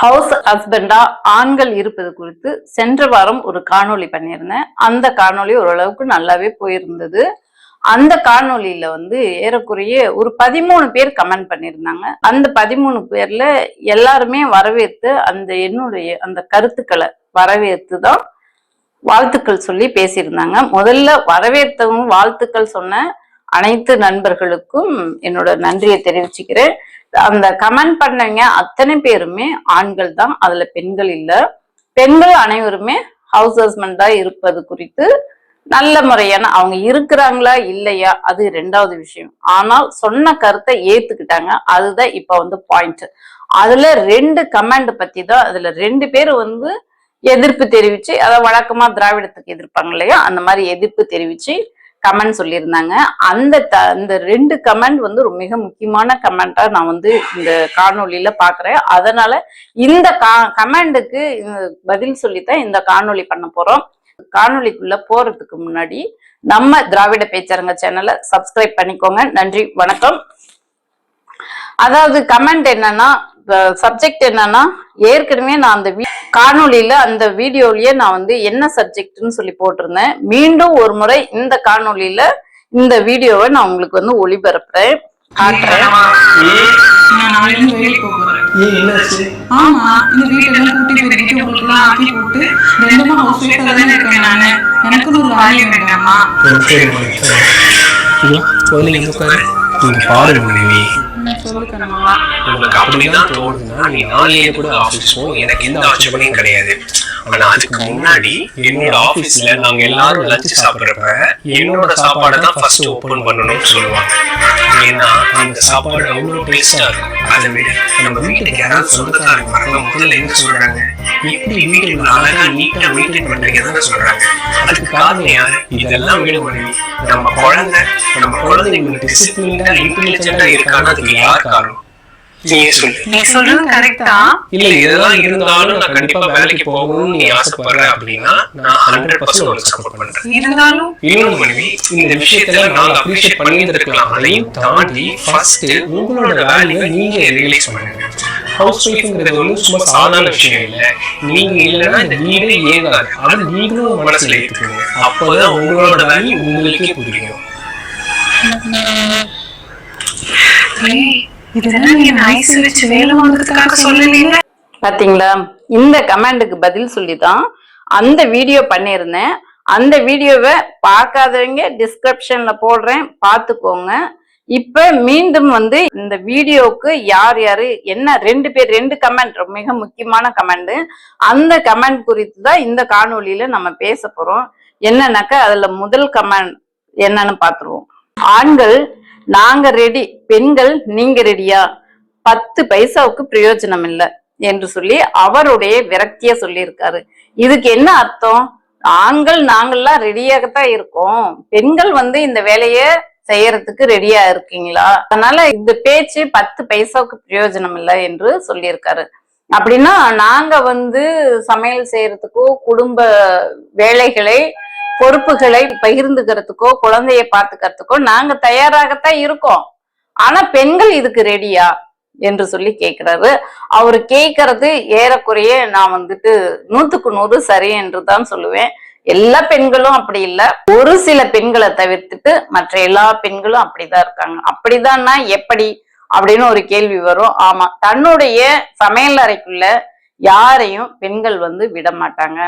House ஹஸ்பண்டா ஆண்கள் இருப்பது குறித்து சென்ற வாரம் ஒரு காணொளி பண்ணியிருந்தேன். அந்த காணொளி ஓரளவுக்கு நல்லாவே போயிருந்தது. அந்த காணொலியில வந்து ஏறக்குறைய ஒரு பதிமூணு பேர் கமெண்ட் பண்ணியிருந்தாங்க. அந்த பதிமூணு பேர்ல எல்லாருமே வரவேற்று அந்த என்னுடைய அந்த கருத்துக்களை வரவேற்று தான் வாழ்த்துக்கள் சொல்லி பேசியிருந்தாங்க. முதல்ல வரவேற்றவங்க வாழ்த்துக்கள் சொன்ன அனைத்து நண்பர்களுக்கும் என்னோட நன்றியை தெரிவிச்சுக்கிறேன். அந்த கமெண்ட் பண்ணவங்க அத்தனை பேருமே ஆண்கள் தான் அதுல பெண்கள் இல்லை. பெண்கள் அனைவருமே ஹவுஸ் ஹஸ்பண்டா இருப்பது குறித்து நல்ல முறையான அவங்க இருக்கிறாங்களா இல்லையா அது ரெண்டாவது விஷயம். ஆனால் சொன்ன கருத்தை ஏத்துக்கிட்டாங்க அதுதான் இப்ப வந்து பாயிண்ட் அதுல ரெண்டு கமெண்ட் பத்தி தான் அதுல ரெண்டு பேர் வந்து எதிர்ப்பு தெரிவிச்சு அதாவது வழக்கமா திராவிடத்துக்கு எதிர்ப்பாங்க இல்லையா அந்த மாதிரி எதிர்ப்பு தெரிவிச்சு கமெண்ட் சொல்லியிருந்தாங்க. அந்த த அந்த ரெண்டு கமெண்ட் வந்து ஒரு மிக முக்கியமான கமெண்டா நான் வந்து இந்த காணொலியில் பாக்குறேன். அதனால இந்த கா கமெண்டுக்கு பதில் சொல்லித்தான் இந்த காணொலி பண்ண போறோம். காணொலிக்குள்ளே போறதுக்கு முன்னாடி நம்ம திராவிட பேச்சரங்க சேனலை சப்ஸ்கிரைப் பண்ணிக்கோங்க. நன்றி வணக்கம். அதாவது கமெண்ட் என்னன்னா சப்ஜெக்ட் என்னன்னா ஏற்கனவே நான் அந்த காணொளியில அந்த வீடியோலயே நான் வந்து என்ன சப்ஜெக்ட்னு சொல்லி போட்டிருந்தேன். மீண்டும் ஒரு முறை இந்த காணொளியில இந்த வீடியோவை நான் உங்களுக்கு வந்து ஒளிபரப்புறேன். காட்டுறேன். நான் உங்களுக்கு அப்படிதான் தோணுதுன்னா நீ நாளையில கூட ஆஃபீஸும் எனக்கு எந்த ஆட்சேபனையும் கிடையாது. ஆனா அதுக்கு முன்னாடி என்னோட ஆபீஸ்ல நாங்க எல்லாரும் லஞ்ச் சாப்பிடுறப்ப என்னோட சாப்பாடை தான் ஃபர்ஸ்ட் ஓபன் பண்ணணும்னு சொல்லுவாங்க. ஏன்னா அந்த சாப்பாடு அவ்வளவு டேஸ்டா இருக்கும். அதை விட நம்ம வீட்டுக்கு யாராவது சொந்தக்காரங்க வராங்க முதல்ல என்ன சொல்றாங்க? எப்படி வீடு அழகா நீட்டா மெயின்டைன் பண்றீங்க தானே சொல்றாங்க. அதுக்கு காரணம் யாரு? இதெல்லாம் வீடு மனைவி நம்ம குழந்தை நம்ம குழந்தைங்களுக்கு டிசிப்ளின்டா இன்டெலிஜென்டா இருக்கான்னு அதுக்கு யார் காரணம்? நீயே சொல்லு. நீ சொல்றது கரெக்டா? இல்ல இதெல்லாம் இருந்தாலும் நான் கண்டிப்பா வேலைக்கு போகணும்னு நீ ஆசைப்படுற அப்படின்னா நான் ஹண்ட்ரட் பர்சன்ட் உனக்கு சப்போர்ட் பண்றேன். இருந்தாலும் இன்னொரு மனைவி இந்த விஷயத்துல நாங்க அப்ரிஷியேட் பண்ணியிருந்திருக்கலாம். அதையும் தாண்டி ஃபர்ஸ்ட் உங்களோட வேலையை நீங்க ரியலைஸ் பண்ணுங்க. ஹவுஸ் ஒய்ஃப்ங்கிறது வந்து சும்மா சாதாரண விஷயம் இல்ல. நீங்க இல்லைன்னா இந்த வீடே இயங்காது அது நீங்களும் மனசுல ஏத்துக்கோங்க அப்போதான் உங்களோட வேல்யூ உங்களுக்கே புரியும் இதெல்லாம் நீ ஐஸ் வச்சு வேலை வாங்குறதுக்காக சொல்லலையில பாத்தீங்களா? இந்த கமெண்டுக்கு பதில் சொல்லி தான் அந்த வீடியோ பண்ணியிருந்தேன். அந்த வீடியோவை பார்க்காதவங்க டிஸ்கிரிப்ஷன்ல போடுறேன். பார்த்துக்கோங்க. இப்ப மீண்டும் வந்து இந்த வீடியோவுக்கு யார் யாரு என்ன ரெண்டு பேர் ரெண்டு கமெண்ட் மிக முக்கியமான கமெண்ட். அந்த கமெண்ட் குறித்து தான் இந்த காணொளியில நம்ம பேச போறோம். என்னன்னாக்கா அதுல முதல் கமெண்ட் என்னன்னு பாத்துருவோம் ஆண்கள் நாங்க ரெடி பெண்கள் நீங்க ரெடியா பத்து பைசாவுக்கு பிரயோஜனம் இல்லை என்று சொல்லி அவருடைய விரக்திய சொல்லியிருக்காரு. இதுக்கு என்ன அர்த்தம்? ஆண்கள் நாங்கள்லாம் ரெடியாகத்தான் இருக்கோம். பெண்கள் வந்து இந்த வேலைய செய்யறதுக்கு ரெடியா இருக்கீங்களா? அதனால இந்த பேச்சு பத்து பைசாவுக்கு பிரயோஜனம் இல்லை என்று சொல்லியிருக்காரு. அப்படின்னா நாங்க வந்து சமையல் செய்யறதுக்கோ குடும்ப வேலைகளை பொறுப்புகளை பகிர்ந்துக்கிறதுக்கோ குழந்தைய பார்த்துக்கிறதுக்கோ நாங்க தயாராகத்தான் இருக்கோம். ஆனா பெண்கள் இதுக்கு ரெடியா என்று சொல்லி கேட்கிறாரு அவரு கேட்கறது ஏறக்குறைய நான் வந்துட்டு நூத்துக்கு நூறு சரி என்று தான் சொல்லுவேன். எல்லா பெண்களும் அப்படி இல்லை. ஒரு சில பெண்களை தவிர்த்துட்டு மற்ற எல்லா பெண்களும் அப்படிதான் இருக்காங்க. அப்படிதான்னா எப்படி அப்படின்னு ஒரு கேள்வி வரும். ஆமா தன்னுடைய சமையல் அறைக்குள்ள யாரையும் பெண்கள் வந்து விட மாட்டாங்க.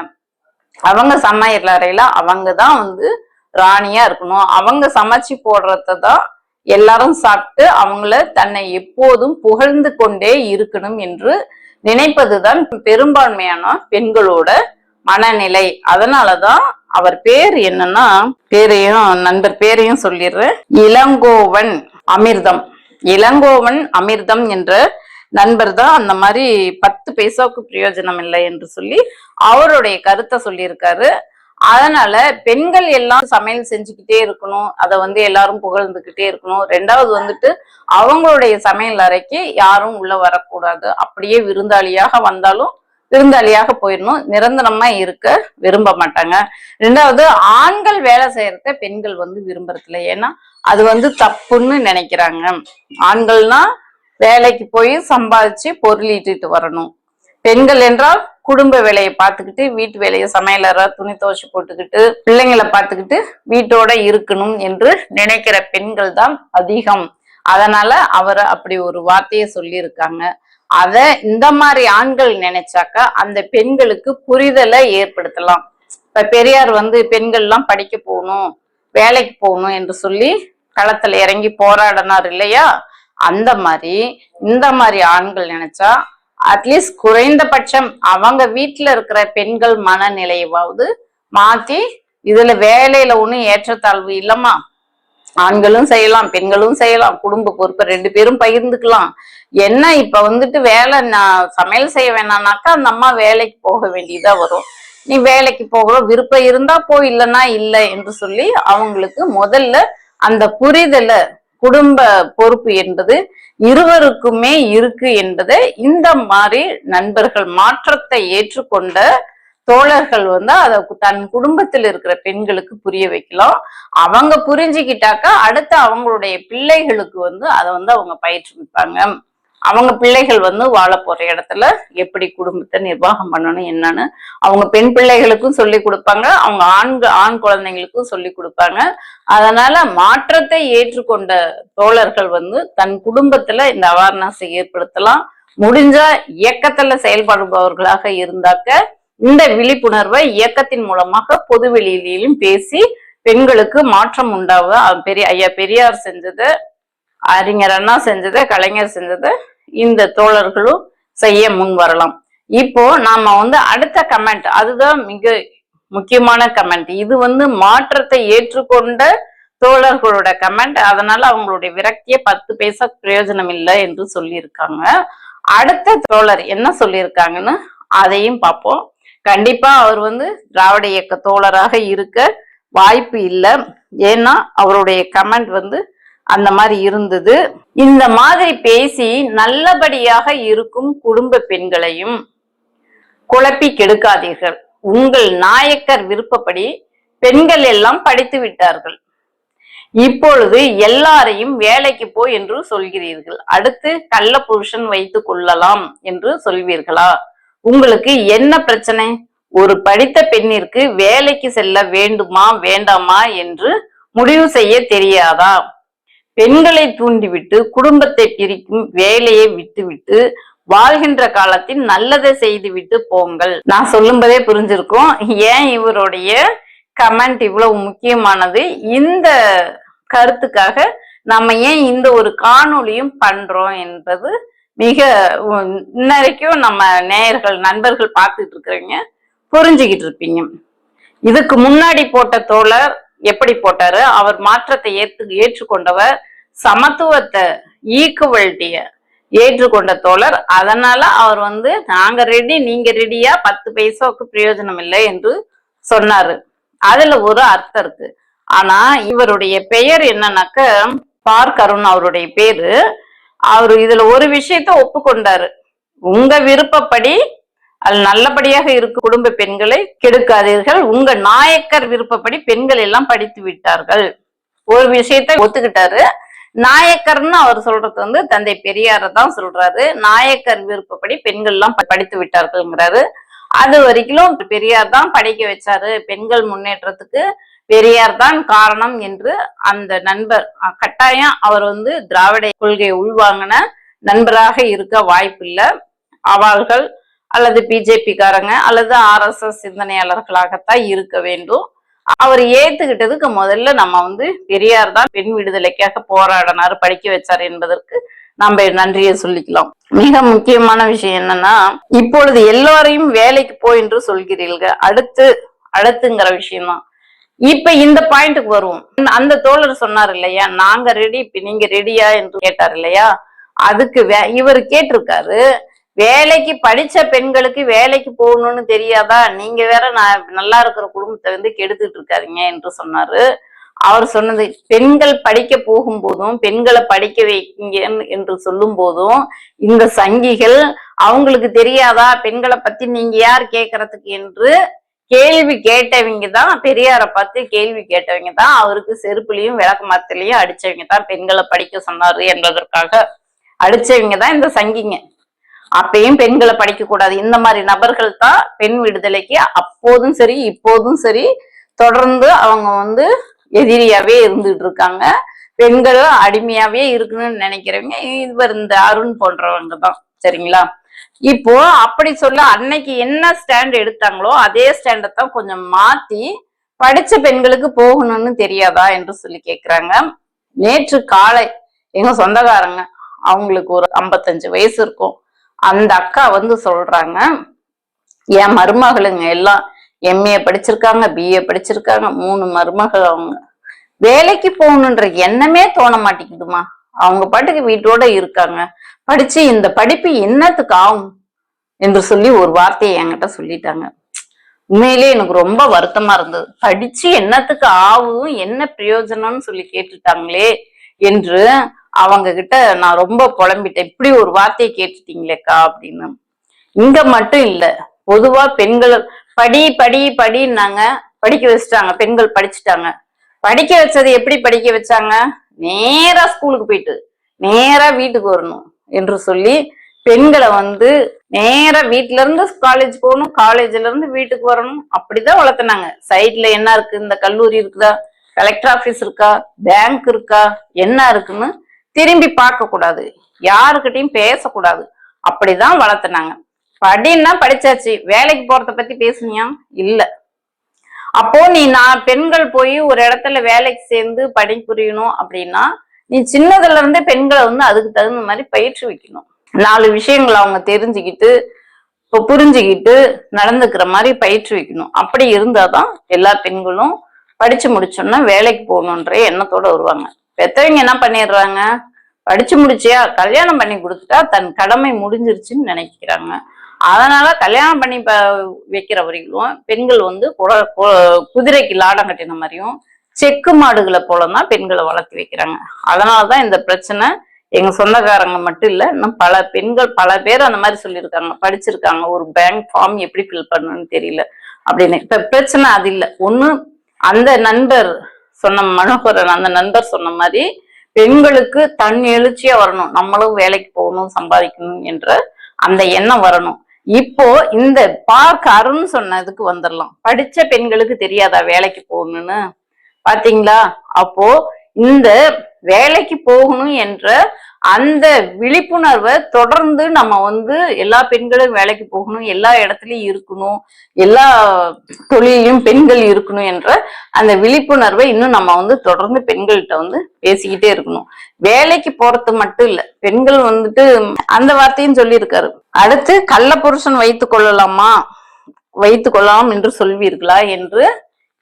அவங்க சமையல் அறையில அவங்க தான் வந்து ராணியா இருக்கணும். அவங்க சமைச்சு போடுறத தான் எல்லாரும் சாப்பிட்டு அவங்கள தன்னை எப்போதும் புகழ்ந்து கொண்டே இருக்கணும் என்று நினைப்பதுதான் பெரும்பான்மையான பெண்களோட மனநிலை. அதனாலதான் அவர் பேர் என்னன்னா பேரையும் நண்பர் பேரையும் சொல்லிடுறேன். இளங்கோவன் அமிர்தம். இளங்கோவன் அமிர்தம் என்ற நண்பர் தான் அந்த மாதிரி பத்து பைசாவுக்கு பிரயோஜனம் இல்லை என்று சொல்லி அவருடைய கருத்தை சொல்லியிருக்காரு. அதனால பெண்கள் எல்லாம் சமையல் செஞ்சுக்கிட்டே இருக்கணும் அதை வந்து எல்லாரும் புகழ்ந்துகிட்டே இருக்கணும். ரெண்டாவது வந்துட்டு அவங்களுடைய சமையல் அறைக்கு யாரும் உள்ள வரக்கூடாது. அப்படியே விருந்தாளியாக வந்தாலும் விருந்தாளியாக போயிடணும். நிரந்தரமா இருக்க விரும்ப மாட்டாங்க. ரெண்டாவது ஆண்கள் வேலை செய்யறத பெண்கள் வந்து விரும்புறதில்ல. ஏன்னா அது வந்து தப்புன்னு நினைக்கிறாங்க. ஆண்கள்னா வேலைக்கு போய் சம்பாதிச்சு பொருள் வரணும். பெண்கள் என்றால் குடும்ப வேலையை பார்த்துக்கிட்டு வீட்டு வேலையை சமையலற துணி துவச்சி போட்டுக்கிட்டு பிள்ளைங்களை பார்த்துக்கிட்டு வீட்டோட இருக்கணும் என்று நினைக்கிற பெண்கள் தான் அதிகம். அதனால அவர் அப்படி ஒரு வார்த்தையை சொல்லியிருக்காங்க. அத இந்த மாதிரி ஆண்கள் நினைச்சாக்கா அந்த பெண்களுக்கு புரிதலை ஏற்படுத்தலாம். இப்ப பெரியார் வந்து பெண்கள்லாம் படிக்க போகணும் வேலைக்கு போகணும் என்று சொல்லி களத்துல இறங்கி போராடினார் இல்லையா? அந்த மாதிரி இந்த மாதிரி ஆண்கள் நினைச்சா அட்லீஸ்ட் குறைந்தபட்சம் அவங்க வீட்டுல இருக்கிற பெண்கள் மனநிலையவாவது மாத்தி இதுல வேலையில ஒண்ணும் ஏற்றத்தாழ்வு இல்லம்மா ஆண்களும் செய்யலாம் பெண்களும் செய்யலாம் குடும்ப பொறுப்பை ரெண்டு பேரும் பகிர்ந்துக்கலாம். என்ன இப்ப வந்துட்டு வேலை நான் சமையல் செய்ய வேணாம்னாக்கா அந்த அம்மா வேலைக்கு போக வேண்டியதா வரும். நீ வேலைக்கு போக விருப்பம் இருந்தா போ இல்லைன்னா இல்லை என்று சொல்லி அவங்களுக்கு முதல்ல அந்த புரிதலை குடும்ப பொறுப்பு என்பது இருவருக்குமே இருக்கு என்பதை இந்த மாதிரி நண்பர்கள் மாற்றத்தை ஏற்றுக்கொண்ட தோழர்கள் வந்து அதை தன் குடும்பத்தில் இருக்கிற பெண்களுக்கு புரிய வைக்கலாம். அவங்க புரிஞ்சுக்கிட்டாக்கா அடுத்து அவங்களுடைய பிள்ளைகளுக்கு வந்து அதை வந்து அவங்க பயிற்றுவிப்பாங்க. அவங்க பிள்ளைகள் வந்து வாழ போற இடத்துல எப்படி குடும்பத்தை நிர்வாகம் பண்ணணும் என்னன்னு அவங்க பெண் பிள்ளைகளுக்கும் சொல்லி கொடுப்பாங்க அவங்க ஆண் ஆண் குழந்தைங்களுக்கும் சொல்லி கொடுப்பாங்க. அதனால மாற்றத்தை ஏற்றுக்கொண்ட தோழர்கள் வந்து தன் குடும்பத்துல இந்த அவேர்னஸை ஏற்படுத்தலாம். முடிஞ்சா இயக்கத்துல செயல்படுபவர்களாக இருந்தாக்க இந்த விழிப்புணர்வை இயக்கத்தின் மூலமாக பொது வெளியிலும் பேசி பெண்களுக்கு மாற்றம் உண்டாவ பெரிய ஐயா பெரியார் செஞ்சது அறிஞர் அண்ணா செஞ்சது கலைஞர் செஞ்சது இந்த தோழர்களும் செய்ய முன் வரலாம். இப்போ நாம வந்து அடுத்த கமெண்ட் அதுதான் மிக முக்கியமான கமெண்ட் இது வந்து மாற்றத்தை ஏற்றுக்கொண்ட தோழர்களோட கமெண்ட் அதனால அவங்களுடைய விரக்திய பத்து பைசா பிரயோஜனம் இல்லை என்று சொல்லியிருக்காங்க. அடுத்த தோழர் என்ன சொல்லியிருக்காங்கன்னு அதையும் பார்ப்போம். கண்டிப்பா அவர் வந்து திராவிட இயக்க தோழராக இருக்க வாய்ப்பு இல்லை. ஏன்னா அவருடைய கமெண்ட் வந்து அந்த மாதிரி இருந்தது. இந்த மாதிரி பேசி நல்லபடியாக இருக்கும் குடும்ப பெண்களையும் குழப்பி கெடுக்காதீர்கள். உங்கள் நாயக்கர் விருப்பப்படி பெண்கள் எல்லாம் படித்து விட்டார்கள். இப்பொழுது எல்லாரையும் வேலைக்கு போ என்று சொல்கிறீர்கள். அடுத்து கள்ள புருஷன் வைத்துக் கொள்ளலாம் என்று சொல்வீர்களா? உங்களுக்கு என்ன பிரச்சனை? ஒரு படித்த பெண்ணிற்கு வேலைக்கு செல்ல வேண்டுமா வேண்டாமா என்று முடிவு செய்ய தெரியாதா? பெண்களை தூண்டிவிட்டு குடும்பத்தை பிரிக்கும் வேலையை விட்டுவிட்டு வாழ்கின்ற காலத்தில் நல்லதை செய்துவிட்டு போங்கள். நான் சொல்லும்போதே புரிஞ்சிருக்கும். ஏன் இவருடைய கமெண்ட் இவ்வளவு முக்கியமானது? இந்த கருத்துக்காக நம்ம ஏன் இந்த ஒரு காணொளியும் பண்றோம் என்பது மிக இன்னைக்கும் வரைக்கும் நம்ம நேயர்கள் நண்பர்கள் பார்த்துட்டு இருக்கிறீங்க. புரிஞ்சுக்கிட்டு இருப்பீங்க. இதுக்கு முன்னாடி போட்ட தோழர் எப்படி போட்டாரு? அவர் மாற்றத்தை ஏற்று ஏற்றுக்கொண்டவர் சமத்துவத்தை ஈக்குவல்ட்டிய ஏற்றுக்கொண்ட தோழர். அதனால அவர் வந்து நாங்க ரெடி நீங்க ரெடியா பத்து பைசாவுக்கு பிரயோஜனம் இல்லை என்று சொன்னாரு. அதுல ஒரு அர்த்தம் இருக்கு. ஆனா இவருடைய பெயர் என்னன்னாக்க பார் கருண் அவருடைய பேரு. அவர் இதுல ஒரு விஷயத்த ஒப்புக்கொண்டாரு. உங்க விருப்பப்படி அது நல்லபடியாக இருக்கும் குடும்ப பெண்களை கெடுக்காதீர்கள். உங்க நாயக்கர் விருப்பப்படி பெண்கள் எல்லாம் படித்து விட்டார்கள். ஒரு விஷயத்தை ஒத்துக்கிட்டாரு. நாயக்கர்னு அவர் சொல்றது வந்து தந்தை பெரியார தான் சொல்றாரு. நாயக்கர் விருப்பப்படி பெண்கள் எல்லாம் படித்து விட்டார்கள்ங்கிறாரு. அது வரைக்கும் பெரியார் தான் படிக்க வச்சாரு. பெண்கள் முன்னேற்றத்துக்கு பெரியார் தான் காரணம் என்று அந்த நண்பர் கட்டாயம் அவர் வந்து திராவிட கொள்கையை உள்வாங்கின நண்பராக இருக்க வாய்ப்பில்லை. அவர்கள் அல்லது பிஜேபிக்காரங்க அல்லது ஆர்எஸ்எஸ் சிந்தனையாளர்களாகத்தான் இருக்க வேண்டும். அவர் ஏத்துக்கிட்டதுக்கு முதல்ல நம்ம வந்து பெரியார் தான் பெண் விடுதலைக்காக போராடினார் படிக்க வச்சார் என்பதற்கு நம்ம நன்றியை சொல்லிக்கலாம். மிக முக்கியமான விஷயம் என்னன்னா இப்பொழுது எல்லாரையும் வேலைக்கு போ என்று சொல்கிறீர்கள். அடுத்து அடுத்துங்கிற விஷயம்தான். இப்ப இந்த பாயிண்ட்டுக்கு வருவோம். அந்த தோழர் சொன்னார் இல்லையா நாங்க ரெடி இப்ப நீங்க ரெடியா என்று கேட்டார் இல்லையா? அதுக்கு வே- இவர் கேட்டிருக்காரு வேலைக்கு படிச்ச பெண்களுக்கு வேலைக்கு போகணும்னு தெரியாதா? நீங்க வேற நான் நல்லா இருக்கிற குடும்பத்தை வந்து கெடுத்துட்டு இருக்காதீங்க என்று சொன்னாரு. அவர் சொன்னது பெண்கள் படிக்க போகும் போதும் பெண்களை படிக்க வைக்கீங்க என்று சொல்லும் போதும் இந்த சங்கிகள் அவங்களுக்கு தெரியாதா? பெண்களை பத்தி நீங்க யார் கேட்கறதுக்கு என்று கேள்வி கேட்டவங்க தான் பெரியாரை பார்த்து கேள்வி கேட்டவங்க தான் அவருக்கு செருப்புலையும் விளக்கு மரத்துலயும் அடிச்சவங்க தான் பெண்களை படிக்க சொன்னாரு என்பதற்காக அடிச்சவங்க தான் இந்த சங்கிங்க. அப்பயும் பெண்களை படிக்க கூடாது. இந்த மாதிரி நபர்கள் தான் பெண் விடுதலைக்கு அப்போதும் சரி இப்போதும் சரி தொடர்ந்து அவங்க வந்து எதிரியாவே இருந்துட்டு இருக்காங்க. பெண்களும் அடிமையாவே இருக்கணும்னு நினைக்கிறவங்க இவர் இந்த அருண் போன்றவங்க தான். சரிங்களா? இப்போ அப்படி சொல்ல அன்னைக்கு என்ன ஸ்டாண்ட் எடுத்தாங்களோ அதே ஸ்டாண்டை தான் கொஞ்சம் மாத்தி படிச்ச பெண்களுக்கு போகணும்னு தெரியாதா என்று சொல்லி கேக்குறாங்க. நேற்று காலை எங்க சொந்தக்காரங்க அவங்களுக்கு ஒரு ஐம்பத்தஞ்சு வயசு இருக்கும். அந்த அக்கா வந்து சொல்றாங்க என் மருமகளுங்க எல்லாம் எம்ஏ படிச்சிருக்காங்க பிஏ படிச்சிருக்காங்க மூணு மருமகள் அவங்க. வேலைக்கு போகணுன்ற எண்ணமே தோண மாட்டேங்குதுமா அவங்க பாட்டுக்கு வீட்டோட இருக்காங்க. படிச்சு இந்த படிப்பு என்னத்துக்கு ஆகும்? என்று சொல்லி ஒரு வார்த்தையை என்கிட்ட சொல்லிட்டாங்க. உண்மையிலேயே எனக்கு ரொம்ப வருத்தமா இருந்தது. படிச்சு என்னத்துக்கு ஆகும்? என்ன பிரயோஜனம்னு சொல்லி கேட்டுட்டாங்களே என்று அவங்க கிட்ட நான் ரொம்ப புலம்பிட்டேன் இப்படி ஒரு வார்த்தையை கேட்டுட்டீங்களேக்கா அப்படின்னு. இங்க மட்டும் இல்ல பொதுவா பெண்கள் படி படி படின்னாங்க. படிக்க வச்சுட்டாங்க பெண்கள் படிச்சுட்டாங்க. படிக்க வச்சது எப்படி படிக்க வச்சாங்க? நேரா ஸ்கூலுக்கு போயிட்டு நேரா வீட்டுக்கு வரணும் என்று சொல்லி பெண்களை வந்து நேரா வீட்டுல இருந்து காலேஜ் போகணும் காலேஜ்ல இருந்து வீட்டுக்கு வரணும். அப்படிதான் வளர்த்துனாங்க. சைட்ல என்ன இருக்கு? இந்த கல்லூரி இருக்குதா? கலெக்டர் ஆபீஸ் இருக்கா? பேங்க் இருக்கா? என்ன இருக்குன்னு திரும்பி பார்க்க கூடாது. யாருக்கிட்டையும் பேசக்கூடாது. அப்படிதான் வளர்த்துனாங்க. படின்னா படிச்சாச்சு. வேலைக்கு போறத பத்தி பேசுனியா? இல்ல. அப்போ நீ நான் பெண்கள் போய் ஒரு இடத்துல வேலைக்கு சேர்ந்து பணிபுரியணும் அப்படின்னா நீ சின்னதுல இருந்தே பெண்களை வந்து அதுக்கு தகுந்த மாதிரி பயிற்சி வைக்கணும். நாலு விஷயங்களை அவங்க தெரிஞ்சுக்கிட்டு இப்போ புரிஞ்சுக்கிட்டு நடந்துக்கிற மாதிரி பயிற்சி வைக்கணும். அப்படி இருந்தாதான் எல்லா பெண்களும் படிச்சு முடிச்சோன்னா வேலைக்கு போகணுன்ற எண்ணத்தோட வருவாங்க. பெத்தவங்க என்ன பண்ணிடுறாங்க? படிச்சு முடிச்சியா? கல்யாணம் பண்ணி கொடுத்துட்டா தன் கடமை முடிஞ்சிருச்சுன்னு நினைக்கிறாங்க. அதனால கல்யாணம் பண்ணி ப வைக்கிற வரைக்கும் பெண்கள் வந்து குட- கு- குதிரைக்கு லாடம் கட்டின மாதிரியும் செக்கு மாடுகளை போலதான் பெண்களை வளர்த்து வைக்கிறாங்க. அதனாலதான் இந்த பிரச்சனை எங்க சொந்தக்காரங்க மட்டும் இல்ல இன்னும் பல பெண்கள் பல பேர் அந்த மாதிரி சொல்லியிருக்காங்க. படிச்சிருக்காங்க. ஒரு பேங்க் ஃபார்ம் எப்படி ஃபில் பண்ணணும்னு தெரியல. அப்படின்னு. இப்ப பிரச்சனை அது இல்லை. ஒண்ணு அந்த நண்பர் சொன்ன மனோகரன் அந்த நண்பர் சொன்ன மாதிரி பெண்களுக்கு தன் எழுச்சியா வரணும். நம்மளும் வேலைக்கு போகணும் சம்பாதிக்கணும் என்ற அந்த எண்ணம் வரணும். இப்போ இந்த பார்க் அருண் சொன்னதுக்கு வந்துடலாம் படிச்ச பெண்களுக்கு தெரியாதா வேலைக்கு போகணும்னு? பாத்தீங்களா? அப்போ இந்த வேலைக்கு போகணும் என்ற அந்த விழிப்புணர்வை தொடர்ந்து நம்ம வந்து எல்லா பெண்களும் வேலைக்கு போகணும் எல்லா இடத்துலயும் இருக்கணும் எல்லா தொழிலையும் பெண்கள் இருக்கணும் என்ற அந்த விழிப்புணர்வை இன்னும் நம்ம வந்து தொடர்ந்து பெண்கள்கிட்ட வந்து பேசிக்கிட்டே இருக்கணும். வேலைக்கு போறது மட்டும் இல்ல பெண்கள் வந்துட்டு அந்த வார்த்தையும் சொல்லியிருக்காரு. அடுத்து கள்ள புருஷன் வைத்துக் கொள்ளலாமா? வைத்துக் கொள்ளலாம் என்று சொல்வீர்களா என்று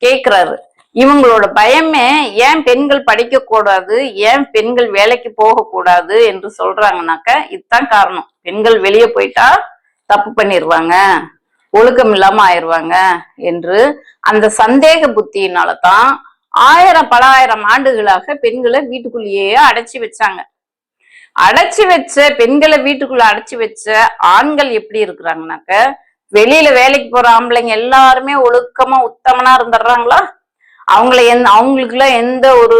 கேக்குறாரு. இவங்களோட பயமே ஏன் பெண்கள் படிக்க கூடாது ஏன் பெண்கள் வேலைக்கு போக கூடாது என்று சொல்றாங்கனாக்க இதுதான் காரணம். பெண்கள் வெளியே போயிட்டா தப்பு பண்ணிடுவாங்க ஒழுக்கம் இல்லாம ஆயிடுவாங்க என்று அந்த சந்தேக புத்தியினால தான் ஆயிரம் பல ஆயிரம் ஆண்டுகளாக பெண்களை வீட்டுக்குள்ளேயே அடைச்சி வச்சாங்க. அடைச்சி வச்ச பெண்களை வீட்டுக்குள்ள அடைச்சி வச்ச ஆண்கள் எப்படி இருக்கிறாங்கனாக்க வெளியில வேலைக்கு போற ஆம்பளைங்க எல்லாருமே ஒழுக்கமா உத்தமனா இருந்துடுறாங்களா? அவங்கள எந்த அவங்களுக்குலாம் எந்த ஒரு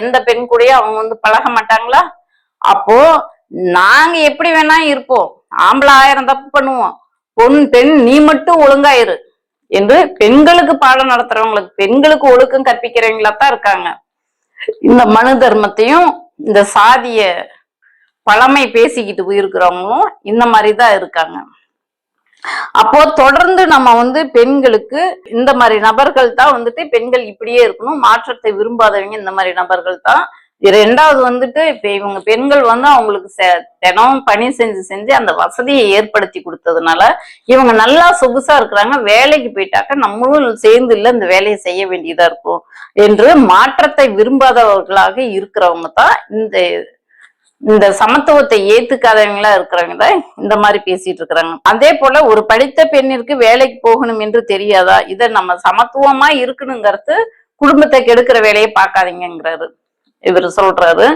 எந்த பெண் கூடயும் அவங்க வந்து பழக மாட்டாங்களா? அப்போ நாங்க எப்படி வேணா இருப்போம். ஆம்பளை ஆயிரம் தப்பு பண்ணுவோம். பொன் பெண் நீ மட்டும் ஒழுங்காயிரு என்று பெண்களுக்கு பாடம் நடத்துறவங்களுக்கு பெண்களுக்கு ஒழுக்கம் கற்பிக்கிறவங்களா தான் இருக்காங்க. இந்த மனு தர்மத்தையும் இந்த சாதிய பழமை பேசிக்கிட்டு இருக்கிறவங்களும் இந்த மாதிரி தான் இருக்காங்க. அப்போ தொடர்ந்து நம்ம வந்து பெண்களுக்கு இந்த மாதிரி நபர்கள் தான் வந்துட்டு பெண்கள் இப்படியே இருக்கணும் மாற்றத்தை விரும்பாதவங்க இந்த மாதிரி நபர்கள் தான். ரெண்டாவது வந்துட்டு இப்ப இவங்க பெண்கள் வந்து அவங்களுக்கு செ- தினம் பணி செஞ்சு செஞ்சு அந்த வசதியை ஏற்படுத்தி கொடுத்ததுனால இவங்க நல்லா சொகுசா இருக்கிறாங்க. வேலைக்கு போயிட்டாக்க நம்மளும் சேர்ந்து இல்லை இந்த வேலையை செய்ய வேண்டியதா இருக்கும். என்று மாற்றத்தை விரும்பாதவர்களாக இருக்கிறவங்க தான் இந்த இந்த சமத்துவத்தை ஏத்துக்காதவங்களா இருக்கிறவங்க தான் இந்த மாதிரி பேசிட்டு இருக்கிறாங்க. அதே போல ஒரு படித்த பெண்ணிற்கு வேலைக்கு போகணும் என்று தெரியாதா? இத நம்ம சமத்துவமா இருக்கணுங்கிறது குடும்பத்தை கெடுக்கிற வேலையை பார்க்காதீங்கங்கிறாரு. இவர் சொல்றாரு.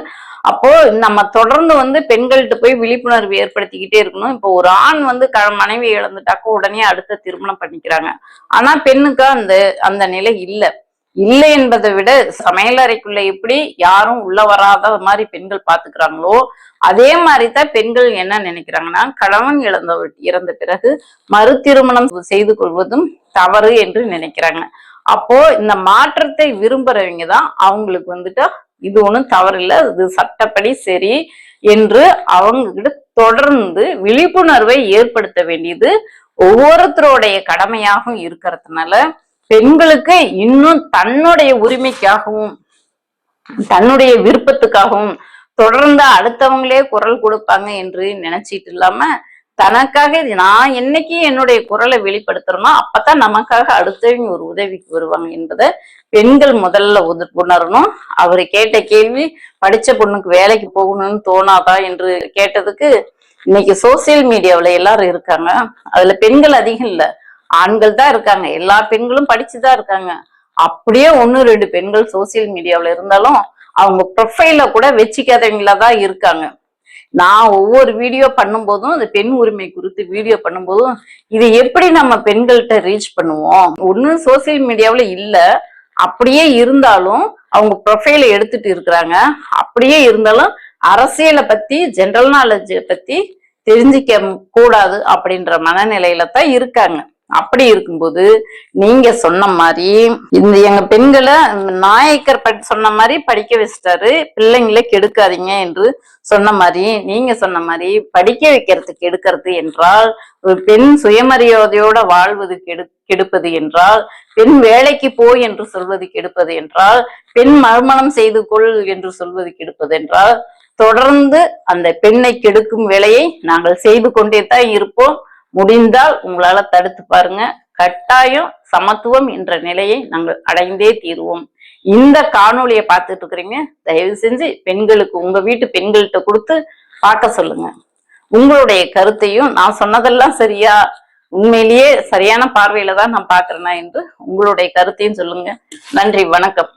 அப்போ நம்ம தொடர்ந்து வந்து பெண்கள்கிட்ட போய் விழிப்புணர்வு ஏற்படுத்திக்கிட்டே இருக்கணும். இப்போ ஒரு ஆண் வந்து க மனைவி இழந்துட்டாக்க உடனே அடுத்த திருமணம் பண்ணிக்கிறாங்க. ஆனா பெண்ணுக்கு அந்த அந்த நிலை இல்லை. இல்லை என்பதை விட சமையலறைக்குள்ள எப்படி யாரும் உள்ள வராத மாதிரி பெண்கள் பாத்துக்கிறாங்களோ அதே மாதிரி தான் பெண்கள் என்ன நினைக்கிறாங்கன்னா கணவன் இழந்த இறந்த பிறகு மறு திருமணம் செய்து கொள்வதும் தவறு என்று நினைக்கிறாங்க. அப்போ இந்த மாற்றத்தை விரும்புறவங்க தான் அவங்களுக்கு வந்துட்டு இது ஒண்ணும் தவறில்லை இது சட்டப்படி சரி என்று அவங்க கிட்ட தொடர்ந்து விழிப்புணர்வை ஏற்படுத்த வேண்டியது ஒவ்வொருத்தருடைய கடமையாகவும் இருக்கிறதுனால பெண்களுக்கு இன்னும் தன்னுடைய உரிமைக்காகவும் தன்னுடைய விருப்பத்துக்காகவும் தொடர்ந்து அடுத்தவங்களே குரல் கொடுப்பாங்க என்று நினைச்சிட்டு இல்லாம தனக்காக இது நான் என்னைக்கு என்னுடைய குரலை வெளிப்படுத்துறனோ அப்பதான் நமக்காக அடுத்தவங்க ஒரு உதவிக்கு வருவாங்க என்பதை பெண்கள் முதல்ல உத- உணரணும். அவரு கேட்ட கேள்வி படிச்ச பொண்ணுக்கு வேலைக்கு போகணும்னு தோணாதா என்று கேட்டதுக்கு இன்னைக்கு சோசியல் மீடியாவில் எல்லாரும் இருக்காங்க. அதுல பெண்கள் அதிகம் இல்லை. ஆண்கள் தான் இருக்காங்க. எல்லா பெண்களும் படிச்சுதான் இருக்காங்க. அப்படியே ஒன்னு ரெண்டு பெண்கள் சோசியல் மீடியாவில் இருந்தாலும் அவங்க ப்ரொஃபைல கூட வச்சுக்காதவங்களா தான் இருக்காங்க. நான் ஒவ்வொரு வீடியோ பண்ணும்போதும் அந்த பெண் உரிமை குறித்து வீடியோ பண்ணும்போதும் இது எப்படி நம்ம பெண்கள்கிட்ட ரீச் பண்ணுவோம்? ஒன்னும் சோசியல் மீடியாவில் இல்ல. அப்படியே இருந்தாலும் அவங்க ப்ரொஃபைல எடுத்துட்டு இருக்கிறாங்க. அப்படியே இருந்தாலும் அரசியலை பத்தி ஜென்ரல் நாலேஜை பத்தி தெரிஞ்சிக்க கூடாது அப்படின்ற மனநிலையில தான் இருக்காங்க. அப்படி இருக்கும்போது நீங்க சொன்ன மாதிரி இந்த எங்க பெண்களை நாயக்கர் படி சொன்ன மாதிரி படிக்க வச்சிட்டாரு பிள்ளைங்களை கெடுக்காதீங்க என்று சொன்ன மாதிரி நீங்க சொன்ன மாதிரி படிக்க வைக்கிறதுக்கு கெடுக்கிறது என்றால் ஒரு பெண் சுயமரியாதையோட வாழ்வது கெடு கெடுப்பது என்றால் பெண் வேலைக்கு போ என்று சொல்வது கெடுப்பது என்றால் பெண் மறுமணம் செய்து கொள் என்று சொல்வது கெடுப்பது என்றால் தொடர்ந்து அந்த பெண்ணை கெடுக்கும் வேலையை நாங்கள் செய்து கொண்டே தான் இருப்போம். முடிந்தால் உங்களால தடுத்து பாருங்க. கட்டாயம் சமத்துவம் என்ற நிலையை நாங்கள் அடைந்தே தீருவோம். இந்த காணொலியை பார்த்துட்டு இருக்கிறீங்க தயவு செஞ்சு பெண்களுக்கு உங்க வீட்டு பெண்கள்கிட்ட கொடுத்து பார்க்க சொல்லுங்க. உங்களுடைய கருத்தையும் நான் சொன்னதெல்லாம் சரியா? உண்மையிலேயே சரியான பார்வையில தான் நான் பாக்குறேனா என்று உங்களுடைய கருத்தையும் சொல்லுங்க. நன்றி வணக்கம்.